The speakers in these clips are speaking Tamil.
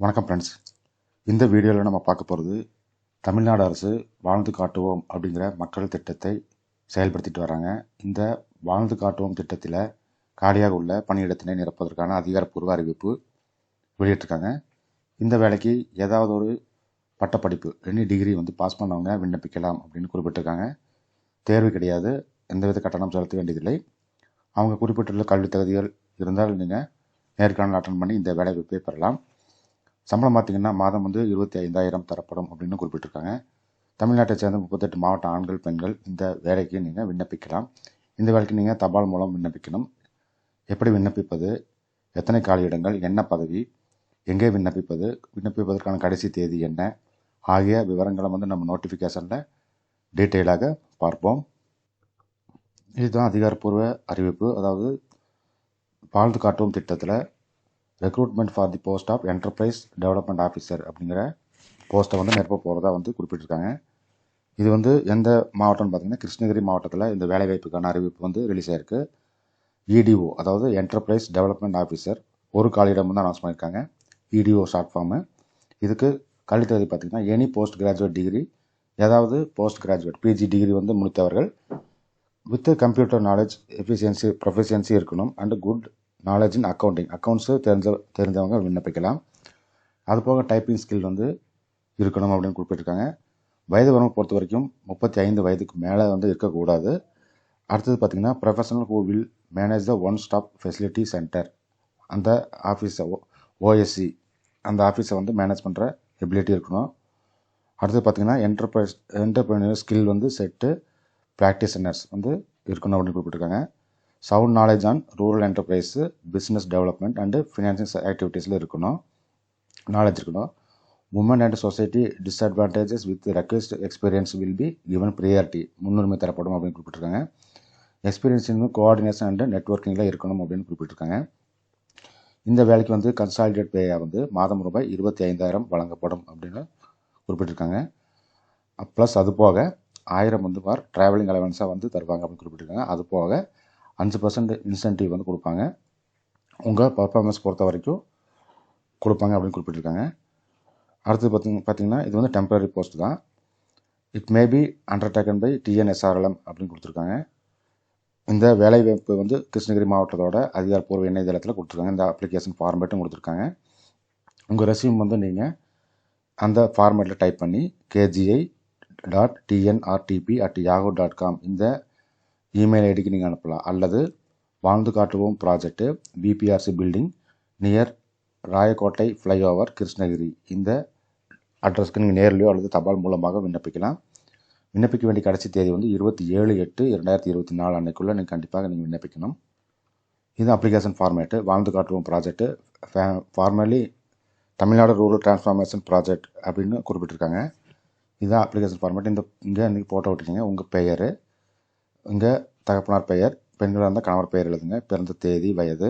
வணக்கம் ஃப்ரெண்ட்ஸ் இந்த வீடியோவில் நம்ம பார்க்க போகிறது தமிழ்நாடு அரசு வாழ்ந்து காட்டுவோம் அப்படிங்கிற மக்கள் திட்டத்தை செயல்படுத்திட்டு வராங்க. இந்த வாழ்ந்து காட்டுவோம் திட்டத்தில் காலியாக உள்ள பணியிடத்தினை நிரப்பதற்கான அதிகாரப்பூர்வ அறிவிப்பு வெளியிட்டிருக்காங்க. இந்த வேலைக்கு ஏதாவது ஒரு பட்டப்படிப்பு எனி டிகிரி வந்து பாஸ் பண்ணவங்க விண்ணப்பிக்கலாம் அப்படின்னு குறிப்பிட்டிருக்காங்க. தேர்வு கிடையாது. எந்தவித கட்டணம் செலுத்த வேண்டியதில்லை. அவங்க குறிப்பிட்டுள்ள கல்வி தகுதிகள் இருந்தால் நீங்கள் நேர்காணல் அட்டன் பண்ணி இந்த வேலை வாய்ப்பை பெறலாம். சம்பளம் பார்த்தீங்கன்னா மாதம் வந்து இருபத்தி ஐந்தாயிரம் தரப்படும் அப்படின்னு குறிப்பிட்டிருக்காங்க. தமிழ்நாட்டை சேர்ந்த முப்பத்தெட்டு மாவட்ட ஆண்கள் பெண்கள் இந்த வேலைக்கு நீங்கள் விண்ணப்பிக்கலாம். இந்த வேலைக்கு நீங்கள் தபால் மூலம் விண்ணப்பிக்கணும். எப்படி விண்ணப்பிப்பது? எத்தனை காலியிடங்கள்? என்ன பதவி? எங்கே விண்ணப்பிப்பது? விண்ணப்பிப்பதற்கான கடைசி தேதி என்ன? ஆகிய விவரங்களை வந்து நம்ம நோட்டிஃபிகேஷனில் டீட்டெயிலாக பார்ப்போம். இதுதான் அதிகாரப்பூர்வ அறிவிப்பு. அதாவது வாழ்ந்து காட்டும் திட்டத்தில் recruitment for the post of enterprise development officer அப்படிங்கிற போஸ்ட்டை வந்து நிரப்ப போகிறதா வந்து குறிப்பிட்டிருக்காங்க. இது வந்து எந்த மாவட்டம்னு பார்த்தீங்கன்னா கிருஷ்ணகிரி மாவட்டத்தில் இந்த வேலைவாய்ப்புக்கான அறிவிப்பு வந்து ரிலீஸ் ஆயிருக்கு. இடிஓ அதாவது என்டர்பிரைஸ் டெவலப்மெண்ட் ஆஃபீஸர் ஒரு காலியிடம் வந்து அனௌன்ஸ் பண்ணியிருக்காங்க. இடிஓ ஷார்ட் ஃபார்மு இதுக்கு கல்வித்தகுதி பார்த்திங்கன்னா பார்த்தீங்கன்னா எனி போஸ்ட் கிராஜுவேட் டிகிரி ஏதாவது போஸ்ட் கிராஜுவேட் பிஜி டிகிரி வந்து முடித்தவர்கள் with computer knowledge efficiency proficiency இருக்கணும் and good knowledge in accounting accounts தெரிஞ்ச தெரிஞ்சவங்க விண்ணப்பிக்கலாம். அது போக டைப்பிங் ஸ்கில் வந்து இருக்கணும் அப்படின்னு குறிப்பிட்டிருக்காங்க. வயது வரம்பு பொறுத்த வரைக்கும் முப்பத்தி ஐந்து வயதுக்கு மேலே வந்து இருக்கக்கூடாது. அடுத்தது பார்த்திங்கன்னா professional who will manage the one stop facility centre அந்த ஆஃபீஸை ஓஎஸ்சி அந்த ஆஃபீஸை வந்து மேனேஜ் பண்ணுற எபிலிட்டி இருக்கணும். அடுத்தது பார்த்திங்கன்னா என்டர்பிரைஸ் என்டர்பிரினர் ஸ்கில் வந்து செட்டு ப்ராக்டிஷனர்ஸ் வந்து இருக்கணும் அப்படின்னு குறிப்பிட்டிருக்காங்க. Sound knowledge on rural enterprise business development and financial ஆக்டிவிட்டீஸில் இருக்கணும். நாலேஜ் இருக்கணும். Woman and society disadvantages with request experience will be given priority முன்னுரிமை தரப்படும் அப்படின்னு குறிப்பிட்டிருக்காங்க. எக்ஸ்பீரியன்ஸ் இன்னும் கோஆர்டினேஷன் அண்ட் நெட்ஒர்க்கிங்கில் இருக்கணும் அப்படின்னு குறிப்பிட்டிருக்காங்க. இந்த வேலைக்கு வந்து கன்சாலிடேட் பேயாக வந்து மாதம் ரூபாய் இருபத்தி ஐந்தாயிரம் வழங்கப்படும் அப்படின்னு குறிப்பிட்டிருக்காங்க. ப்ளஸ் அது போக ஆயிரம் வந்து பார் ட்ராவலிங் அலவன்ஸாக வந்து தருவாங்க அப்படின்னு குறிப்பிட்டிருக்காங்க. அது போக அஞ்சு பர்சன்ட் இன்சென்டிவ் வந்து கொடுப்பாங்க. உங்கள் பர்ஃபார்மன்ஸ் பொறுத்த வரைக்கும் கொடுப்பாங்க அப்படின்னு குறிப்பிட்டிருக்காங்க. அடுத்து பார்த்திங்க பார்த்தீங்கன்னா இது வந்து டெம்பரரி போஸ்ட் தான். It may be undertaken by TNSRLM அப்படின்னு கொடுத்துருக்காங்க. இந்த வேலைவாய்ப்பு வந்து கிருஷ்ணகிரி மாவட்டத்தோட அதிகாரப்பூர்வ இணையதளத்தில் கொடுத்துருக்காங்க. இந்த அப்ளிகேஷன் ஃபார்மேட்டும் கொடுத்துருக்காங்க. உங்கள் ரெசியூம் வந்து நீங்கள் அந்த ஃபார்மேட்டில் டைப் பண்ணி KGI dot TNRTP at yahoo dot com இந்த இமெயில் ஐடிக்கு நீங்கள் அனுப்பலாம். அல்லது வாழ்ந்து காட்டுவோம் project PBRC building near Rayakottai flyover Krishnagiri. இந்த அட்ரஸ்க்கு நீங்கள் நேர்லையோ அல்லது தபால் மூலமாக விண்ணப்பிக்கலாம். விண்ணப்பிக்க வேண்டிய கடைசி தேதி வந்து இருபத்தி ஏழு எட்டு இரண்டாயிரத்தி இருபத்தி நாலு அன்னைக்குள்ளே நீங்கள் கண்டிப்பாக நீங்கள் விண்ணப்பிக்கணும். இது அப்ளிகேஷன் ஃபார்மேட்டு வாழ்ந்து காட்டுவோம் project formally Tamil Nadu rural transformation project அப்படின்னு குறிப்பிட்டிருக்காங்க. இதுதான் அப்ளிகேஷன் ஃபார்மேட் இந்த இங்கே இன்றைக்கி போட்டோ விட்டுருக்கீங்க. உங்கள் பெயர் இங்கே தகப்பனார் பெயர் பெண்களாக இருந்தால் கணவர் பெயர் எழுதுங்க. பிறந்த தேதி வயது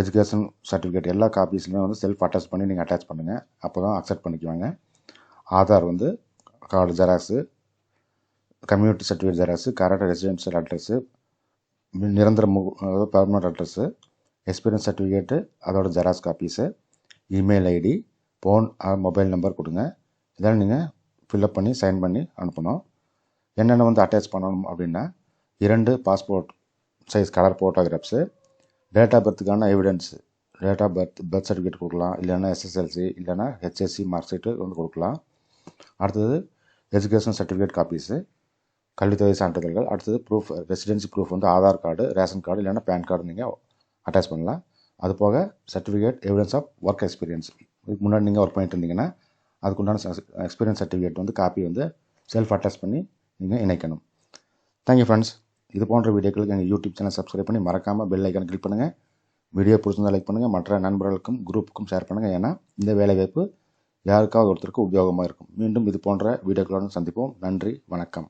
எஜுகேஷன் சர்டிஃபிகேட் எல்லா காப்பீஸ்லையுமே வந்து செல்ஃப் அட்டாச் பண்ணி நீங்கள் அட்டாச் பண்ணுங்கள் அப்போ தான் அக்செப்ட் பண்ணிக்குவாங்க. ஆதார் வந்து card xerox community certificate xerox correct residential address நிரந்தர மு அதாவது பர்மனெண்ட் அட்ரஸ்ஸு எக்ஸ்பீரியன்ஸ் சர்டிஃபிகேட்டு அதோட xerox copies email ID phone mobile number கொடுங்க. இதெல்லாம் நீங்கள் ஃபில்அப் பண்ணி சைன் பண்ணி அனுப்பணும். என்னென்ன வந்து அட்டாச் பண்ணணும் அப்படின்னா இரண்டு passport size colour photographs date of பர்த்துக்கான evidence date of birth birth certificate கொடுக்கலாம் இல்லைன்னா எஸ்எஸ்எல்சி இல்லைன்னா ஹெச்எஸ்சி மார்க் ஷீட்டு வந்து கொடுக்கலாம். அடுத்தது எஜுகேஷன் சர்டிஃபிகேட் காப்பீஸு கல்வித்தொகை சான்றிதழ்கள். அடுத்தது ப்ரூஃப் ரெசிடென்சி ப்ரூஃப் வந்து ஆதார் கார்டு ரேஷன் கார்டு இல்லைன்னா பேன் கார்டு நீங்கள் அட்டாச் பண்ணலாம். அது போக certificate evidence of work experience இதுக்கு முன்னாடி நீங்கள் ஒர்க் பண்ணிட்டு இருந்தீங்கன்னா அதுக்குண்டான எக்ஸ்பீரியன்ஸ் சர்டிஃபிகேட் வந்து காப்பி வந்து செல்ஃப் அட்டாச் பண்ணி நீங்கள் இணைக்கணும். தேங்க்யூ ஃப்ரெண்ட்ஸ் இது போன்ற வீடியோக்களுக்கு எங்கள் யூடியூப் சேனல் சப்ஸ்கிரைப் பண்ணி மறக்காமல் பெல் ஐக்கான் கிளிக் பண்ணுங்கள் வீடியோ பிடிச்சிருந்தா லைக் பண்ணுங்கள் மற்ற நண்பர்களுக்கும் குரூப்புக்கும் ஷேர் பண்ணுங்கள் ஏன்னா இந்த வேலைவாய்ப்பு யாருக்காவது ஒருத்தருக்கு உபயோகமாக இருக்கும். மீண்டும் இது போன்ற வீடியோக்களுடன் சந்திப்போம். நன்றி. வணக்கம்.